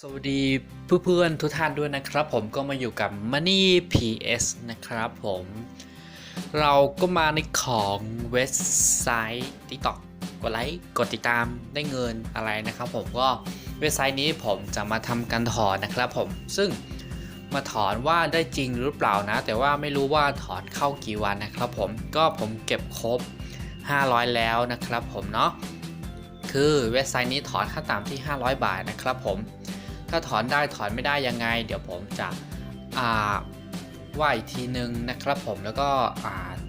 สวัสดีเพื่อนๆทุกท่านด้วยนะครับผมก็มาอยู่กับ Money PS นะครับผม เราก็มาในของเว็บไซต์ TikTok กดไลค์กดติดตามได้เงินอะไรนะครับผมก็เว็บไซต์นี้ผมจะมาทำการถอนนะครับผม ซึ่งมาถอนว่าได้จริงหรือเปล่านะ แต่ว่าไม่รู้ว่าถอนเข้ากี่วันนะครับผมก็ผมเก็บครบ 500 แล้วนะครับผมเนาะคือเว็บไซต์นี้ถอนค่าตามที่ 500 บาทนะครับผม ถ้าถอนได้ถอนไม่ได้ยังไง เดี๋ยวผมจะว่าอีกทีนึงนะครับผมแล้วก็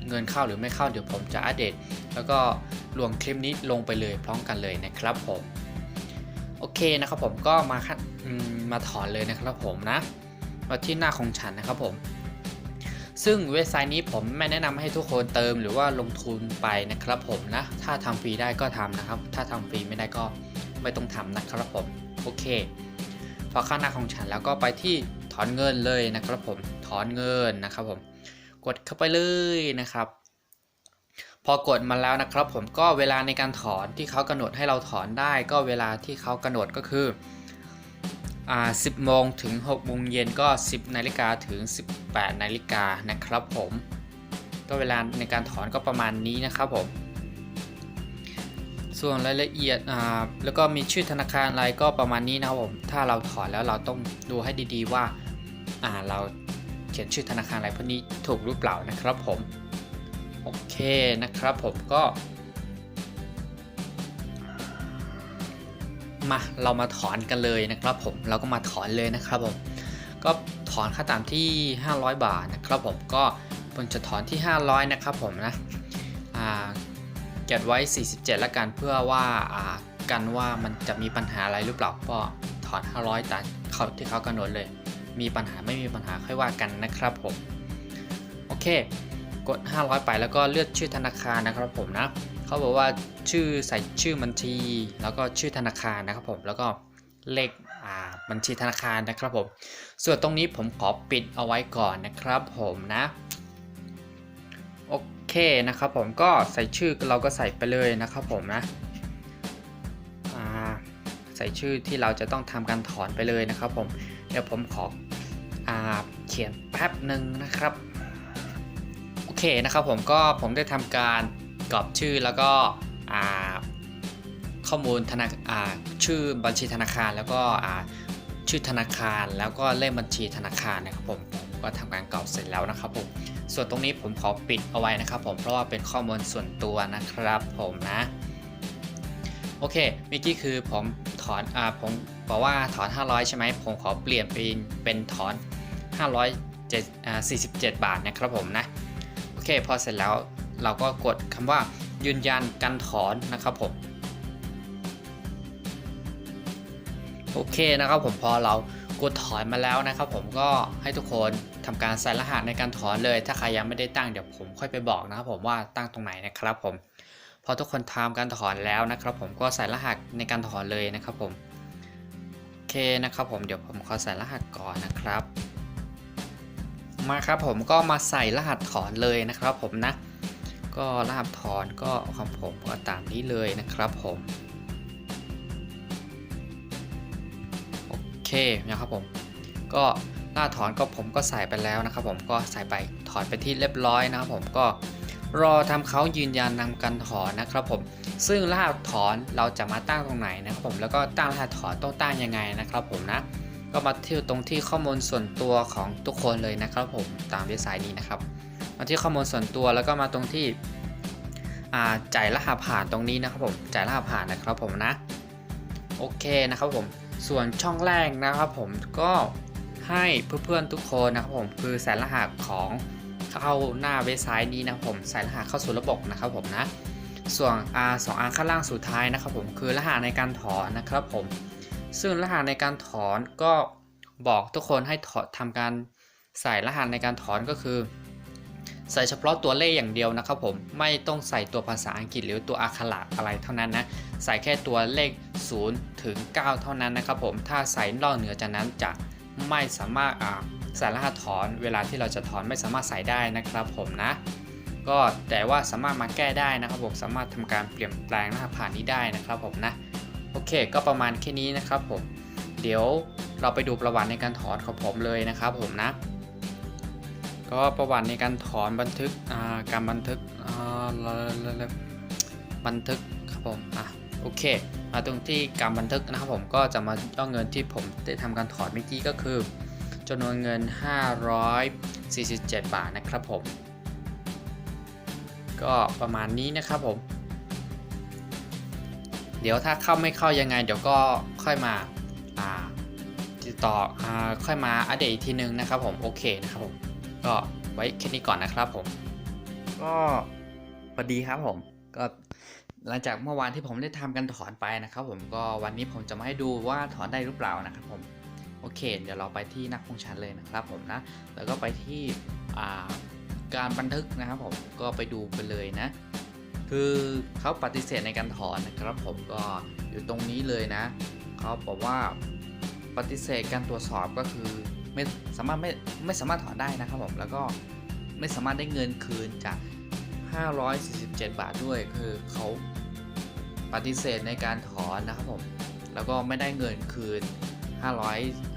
เงินเข้าหรือไม่เข้าเดี๋ยวผมจะอัปเดต แล้วก็ลงคลิปนี้ลงไปเลยพร้อมกันเลยนะครับผมโอเคนะครับผมก็มาคัดอืมมาถอนเลยนะครับผมนะมาที่หน้าของฉันนะครับผม ซึ่งเว็บไซต์นี้ผมไม่แนะนำให้ทุกคนเติมหรือว่าลงทุนไปนะครับผมนะ ถ้าทำฟรีได้ก็ทำนะครับ ถ้าทำฟรีไม่ได้ก็ไม่ต้องทำนะครับผม โอเค พอเข้าหน้าของฉันแล้วก็ไปที่ถอนเงินเลยนะครับผมถอนเงินนะครับผมกดเข้าไปเลยนะครับ พอกดมาแล้วนะครับ ผมก็เวลาในการถอนที่เขากำหนดให้เราถอนได้ ก็เวลาที่เขากำหนดก็คืออ่า10โมงถึง6โมงเย็นก็ 10นาฬิกาถึง 18นาฬิกานะครับ ผม ก็เวลาในการถอนก็ประมาณนี้นะครับผม ส่วนรายละเอียดอ่าแล้วก็มีชื่อธนาคารอะไรก็ประมาณนี้นะครับผมถ้าเราถอนแล้วเราต้องดูให้ดีๆว่าอ่าเราเขียนชื่อธนาคารอะไรพวกนี้ถูกหรือเปล่านะครับผมโอเคนะครับผมก็ มาเรามาถอนกันเลยนะครับผมเราก็มาถอนเลยนะครับผมก็ถอนค่าตามที่ 500 บาทนะครับผมก็ผมจะถอนที่ 500 นะครับผมนะ เก็บไว้ 47แล้วกันเพื่อว่าอ่ากันว่ามันจะมีปัญหาอะไรหรือเปล่าก็ถอน 500ตามเขาที่เขากำหนดเลย มีปัญหาไม่มีปัญหาค่อยว่ากันนะครับผมโอเค กด 500 ไปแล้วก็เลือกชื่อธนาคารนะครับผมนะเขาบอกว่าชื่อใส่ชื่อบัญชี แล้วก็ชื่อธนาคารนะครับผมแล้วก็เลขอ่าบัญชีธนาคารนะครับผม ส่วนตรงนี้ผมขอปิดเอาไว้ก่อนนะครับผมนะ โอ เคนะครับผมก็ใส่ชื่อเราก็ใส่ไปเลยนะครับผมนะใส่ชื่อที่เราจะต้องทำการถอนไปเลยนะครับผม เดี๋ยวผมขออาเขียนแป๊บหนึ่งนะครับ โอเคนะครับผมก็ผมได้ทำการกรอบชื่อแล้วก็อาข้อมูลธนาอาชื่อบัญชีธนาคารแล้วก็อาชื่อธนาคารแล้วก็เลขบัญชีธนาคารนะครับผม ก็ทำการกรอบเสร็จแล้วนะครับผม ส่วนตรงนี้ผมขอปิดเอาไว้นะครับผม เพราะว่าเป็นข้อมูลส่วนตัวนะครับผมนะ โอเคเมื่อกี้คือผมถอนอ่าผมบอกว่าถอน 500 ใช่ไหม ผมขอเปลี่ยนเป็นเป็นถอน 547อ่า47บาทนะครับผมนะ โอเค พอเสร็จแล้วเราก็กดคำว่ายืนยันการถอนนะครับผม โอเคนะครับผมพอเรา กดถอนมาแล้วนะครับ ผมก็ให้ทุกคนทำการใส่รหัสในการถอนเลย ถ้าใครยังไม่ได้ตั้งเดี๋ยวผมค่อยไปบอกนะครับผมว่าตั้งตรงไหนนะครับผมพอทุกคนทำการถอนแล้วนะครับ ผมก็ใส่รหัสในการถอนเลยนะครับผมโอเคนะครับผมเดี๋ยวผมขอใส่รหัสก่อนนะครับ มาครับผมก็มาใส่รหัสถอนเลยนะครับ ผมนะ ก็รหัสถอนก็ของผมก็ตามนี้เลยนะครับผม นะครับผม ก็หน้าถอนก็ผมก็ใส่ไปแล้วนะครับ ผมก็ใส่ไปถอนไปที่เรียบร้อยนะครับ ผมก็รอทำเขายืนยันนำการถอนนะครับ ผม ซึ่งรหัสถอนเราจะมาตั้งตรงไหนนะครับ ผมแล้วก็ตั้งรหัสถอนต้องตั้งยังไงนะครับ ผมนะ ก็มาที่ตรงที่ข้อมูลส่วนตัวของทุกคนเลยนะครับ ผมตามเว็บไซต์นี้นะครับ มาที่ข้อมูลส่วนตัวแล้วก็มาตรงที่จ่ายรหัสผ่านตรงนี้นะครับผมจ่ายรหัสผ่านนะครับผมนะ โอเคนะครับผม ส่วนช่องแรกนะครับผมก็ให้เพื่อนๆทุกคนนะครับผมคือใส่รหัสของเข้าหน้าเว็บไซต์นี้นะครับผมใส่รหัสเข้าสู่ระบบนะครับผมนะส่วน R 2 R ข้างล่างสุดท้ายนะครับผมคือรหัสในการถอนนะครับผม ซึ่งรหัสในการถอนก็บอกทุกคนให้ถอดทำการใส่รหัสในการถอนก็คือ ใส่เฉพาะตัวเลขอย่างเดียวนะครับผมไม่ต้องใส่ตัวภาษาอังกฤษหรือตัวอักขระอะไรเท่านั้นนะใส่แค่ตัวเลข 0 ถึง 9 เท่านั้นนะครับผมถ้าใส่นอกเหนือจากนั้นจะไม่สามารถใส่รหัสถอนเวลาที่เราจะถอนไม่สามารถใส่ได้นะครับผมนะก็แต่ว่าสามารถมาแก้ได้นะครับผมสามารถทำการเปลี่ยนแปลงรหัสผ่านนี้ได้นะครับผมนะโอเค ก็ประมาณแค่นี้นะครับผมเดี๋ยวเราไปดูประวัติในการถอนของผมเลยนะครับผมนะ ก็ประวัติในการถอนบันทึกการบันทึกบันทึกครับผมอะโอเคมาตรงที่การบันทึกนะครับผมก็จะมาย่อเงินที่ผมได้ทำการถอนเมื่อกี้ก็คือจำนวนเงิน 547 บาทนะครับผม ก็ประมาณนี้นะครับผม เดี๋ยวถ้าเข้าไม่เข้ายังไง เดี๋ยวก็ค่อยมาติดต่ออค่อยมาอัปเดตอีกทีนึงนะครับผม โอเคนะครับผม ก็ไว้แค่นี้ก่อนนะครับผม ก็สวัสดีครับผม ก็หลังจากเมื่อวานที่ผมได้ทำกันถอนไปนะครับ ผมก็วันนี้ผมจะมาให้ดูว่าถอนได้หรือเปล่านะครับผมโอเค เดี๋ยวเราไปที่นักพงชันเลยนะครับ ผมนะ แล้วก็ไปที่การบันทึกนะครับ ผมก็ไปดูไปเลยนะ คือเขาปฏิเสธในการถอนนะครับ ผมก็อยู่ตรงนี้เลยนะเขาบอกว่าปฏิเสธการตรวจสอบก็คือ ไม่สามารถไม่ไม่สามารถถอนได้นะครับผมแล้วก็ไม่สามารถได้เงินคืนจาก 547 บาทด้วยคือเขาปฏิเสธในการถอนนะครับผมแล้วก็ไม่ได้เงินคืน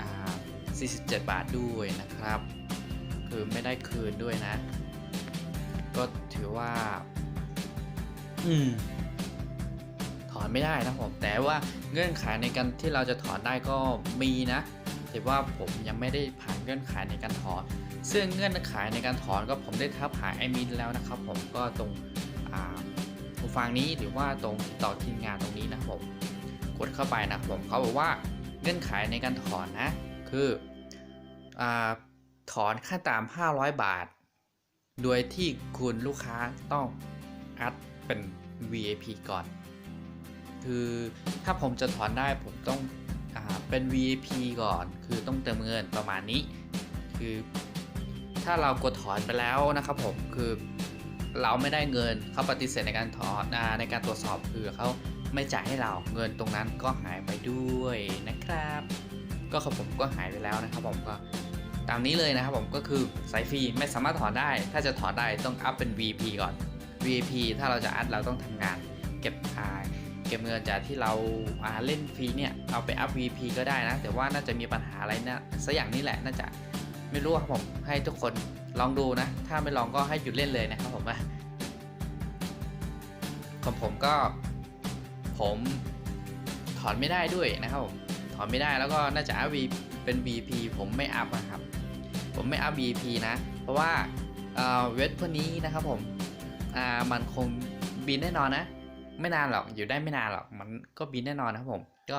547 บาทด้วยนะครับ คือไม่ได้คืนด้วยนะ ก็ถือว่า อืมถอนไม่ได้นะผมแต่ว่าเงื่อนไขในการที่เราจะถอนได้ก็มีนะ ต่ว่าผมยังไม่ได้ผ่านเงื่อนไขในการถอน ซึ่งเงื่อนไขในการถอนก็ผมได้ทับหาไอมินแล้วนะครับ ผมก็ตรงหูฟังนี้หรือว่าตรงติดต่อทีมงานตรงนี้นะผมกดเข้าไปนะผมเขาบอกว่าเงื่อนไขในการถอนนะ คืออถอนค่าตาม 500 บาท โดยที่คุณลูกค้าต้องอัดเป็น VIP ก่อน คือถ้าผมจะถอนได้ผมต้อง เป็น VIP ก่อนคือต้องเติมเงินประมาณนี้ คือถ้าเรากดถอนไปแล้วนะครับผมคือเราไม่ได้เงินเขาปฏิเสธในการถอนในการตรวจสอบคือเขาไม่จ่ายให้เราเงินตรงนั้นก็หายไปด้วยนะครับ ก็ของผมก็หายไปแล้วนะครับผมก็ตามนี้เลยนะครับผมก็คือสายฟรีไม่สามารถถอนได้ ถ้าจะถอนได้ต้องอัพเป็น VP ก่อน VP ถ้าเราจะอัพเราต้องทำงานเก็บอ่า เก็บเงินจากที่เราาเล่นฟรีเนี่ยเอาไปอัพ V P ก็ได้นะ แต่ว่าน่าจะมีปัญหาอะไรนะสักอย่างนี้แหละน่าจะไม่รู้ครับผมให้ทุกคนลองดูนะ ถ้าไม่ลองก็ให้หยุดเล่นเลยนะครับผมว่าของผมก็ผมถอนไม่ได้ด้วยนะครับผมถอนไม่ได้แล้วก็น่าจะอัพ V เป็น VP ผมไม่อัพนะครับ ผมไม่อัพ VP นะ เพราะว่าเอ่อเวทพวกนี้นะครับผมมันคงบินแน่นอนนะ ไม่นานหรอกอยู่ได้ไม่นานหรอกมันก็บินแน่นอนนะครับผม ก็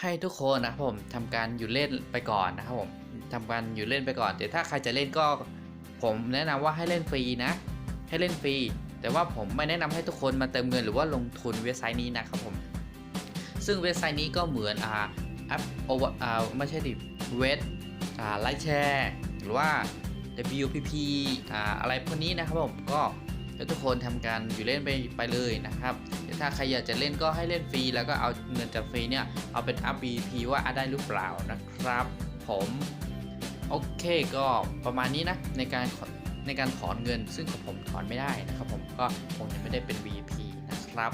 ให้ทุกคนนะครับผมทำการอยู่เล่นไปก่อนนะครับผมทำการอยู่เล่นไปก่อนแต่ถ้าใครจะเล่นก็ ผมแนะนำว่าให้เล่นฟรีนะ ให้เล่นฟรี แต่ว่าผมไม่แนะนำให้ทุกคนมาเติมเงินหรือว่าลงทุนเว็บไซต์นี้นะครับผม ซึ่งเว็บไซต์นี้ก็เหมือนอ่าแอปโอเวอร์อ่าไม่ใช่ดิเวทอ่าไลค์แชร์หรือว่า WPP อ่าอะไรพวกนี้นะครับผมก็ให้ทุกคนทำการอยู่เล่นไปไปเลยนะครับ ถ้าใครอยากจะเล่นก็ให้เล่นฟรี แล้วก็เอาเงินจากฟรีเนี่ยเอาเป็นอัพ BP ว่าอัพได้หรือเปล่านะครับ ผมโอเคก็ประมาณนี้นะในการในการถอนเงิน ซึ่งของผมถอนไม่ได้นะครับ ผมก็ผมยังไม่ได้เป็น VP นะครับ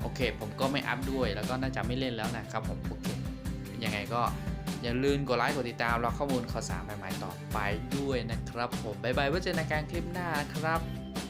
โอเค ผมก็ไม่อัพด้วยแล้วก็น่าจะไม่เล่นแล้วนะครับผมโอเคยังไงก็อย่าลืมกดไลค์กดติดตามรอข้อมูลข่าวสารใหม่ๆต่อไปด้วยนะครับ ผมบ๊ายบายไว้เจอกันในการคลิปหน้านะครับ